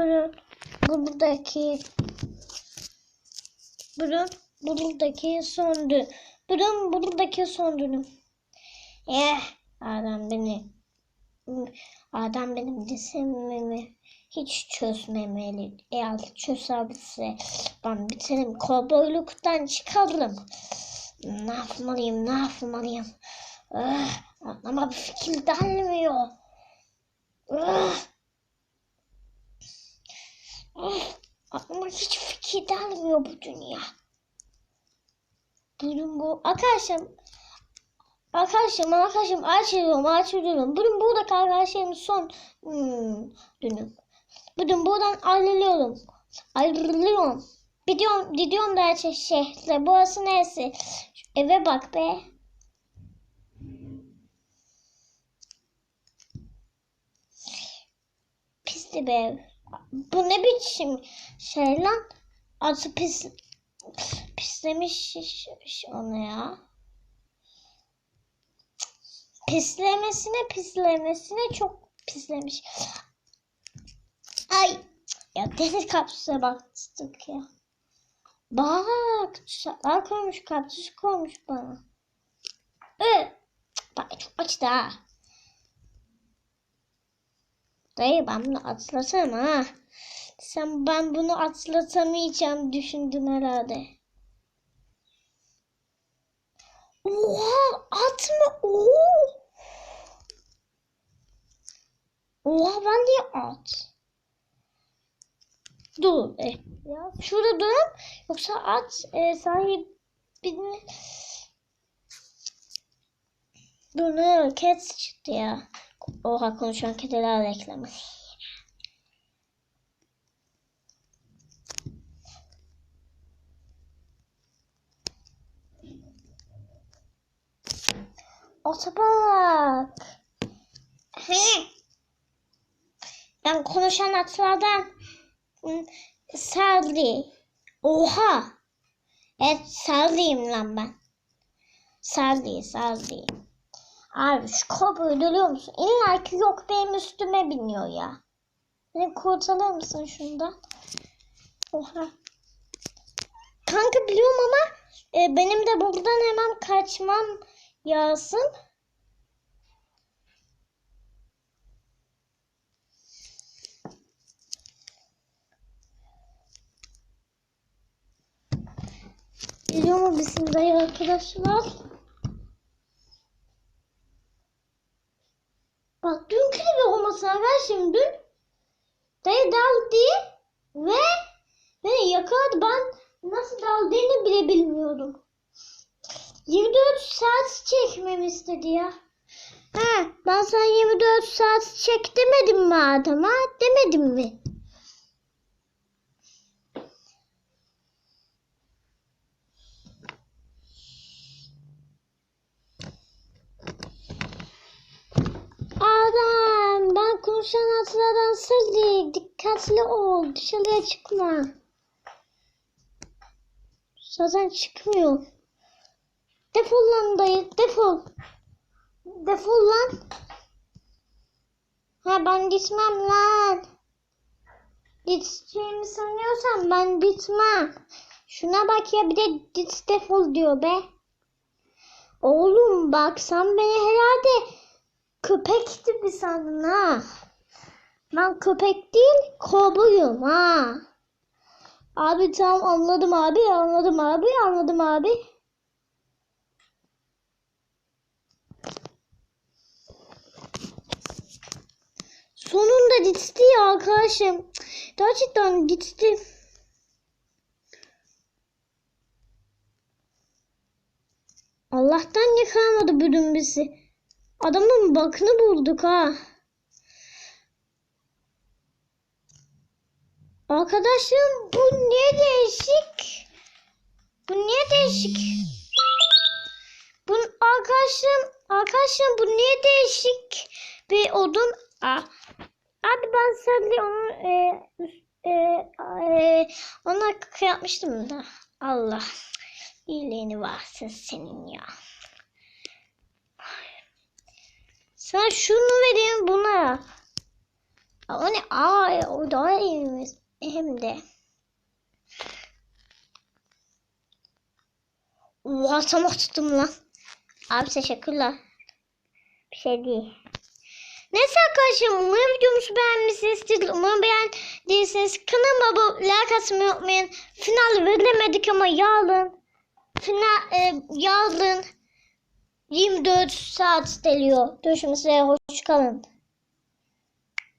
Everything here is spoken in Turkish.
Durun. Buradaki Durun. Buradaki son dün. Durun. Buradaki son. Eh. Adam beni Adam benim cisimimi hiç çözmemeli. Eğer çözerse ben biterim. Kovboyluktan çıkarım. Ne yapmalıyım, ne yapmalıyım? Ah, ama bir fikir gelmiyor. Ah. Ah, aklıma hiç fikir gelmiyor bu dünya. Bugün bu arkadaşım Arkadaşım arkadaşım açıyorum açıyorum. Bugün burada arkadaşlarım son hmm, dünüm. Bugün buradan ayrılıyorum. Ayrılıyorum. Gidiyorum, gidiyorum da şehre. Burası neresi? Eve bak be. Pisti be ev. Bu ne biçim şey lan? Atı pis pislemiş onu ya. Pislemesine pislemesine çok pislemiş. Ay ya deniz kapsüse baktık ya. Bak çiçekler koymuş kaktüs koymuş bana. Ee, bak çok açtı ha. Dayı ben bunu atlatamam ha. Sen ben bunu atlatamayacağım düşündün herhalde. Oha at mı? Oo. Oha ben niye at? Dur. E, ya şurada durayım. Yoksa at e, sahibini Dur ne? Cat çıktı ya. Oha konuşan kediler reklamı. Ota bak. Ben konuşan atlardan ım, Sarli. Oha. Evet Sarli'yim lan ben. Sarli, Sarli. Abi şu kobra görüyor musun? İlla ki yok benim üstüme biniyor ya. Beni kurtarır mısın şundan? Oha. Kanka biliyorum ama e, benim de buradan hemen kaçmam yağsın. Biliyor mu bizim dayı arkadaşlar? Bak dünkü gibi olmasına ver şimdi. Dayı daldı ve beni yakaladı. Ben nasıl daldığını bile bilmiyordum. 24 saat çekmemi istedi ya. Ha, ben sana 24 saat çek demedim mi adama? Demedim mi? Adam, ben konuşan değil. Dikkatli ol. Dışarıya çıkma. Zaten çıkmıyor. Defol lan dayı, defol. Defol lan. Ha ben gitmem lan. Gideceğimi sanıyorsan ben gitmem. Şuna bak ya bir de git defol diyor be. Oğlum bak sen beni herhalde köpek gibi sandın ha. Ben köpek değil kovboyum ha. Abi tamam anladım abi anladım abi anladım abi. Sonunda gitti ya arkadaşım. Gerçekten gitti. Allah'tan yıkamadı bugün bizi. Adamın bakını bulduk ha. Arkadaşım bu niye değişik? Bu niye değişik? Bu arkadaşım arkadaşım bu niye değişik bir odun? Aa, abi ben sadece onu e, e, e, ona yapmıştım da. Allah iyiliğini varsın senin ya. Sana şunu vereyim buna. Ya o ne? Aa o daha iyiymiş. Hem de. Oha tam tuttum lan. Abi teşekkürler. Bir şey değil. Neyse arkadaşlar umarım videomuzu beğenmişsinizdir. Umarım beğendiyseniz kanalıma like atmayı unutmayın. Final veremedik ama yarın final e, yarın 24 saat geliyor. Görüşmek üzere hoş kalın.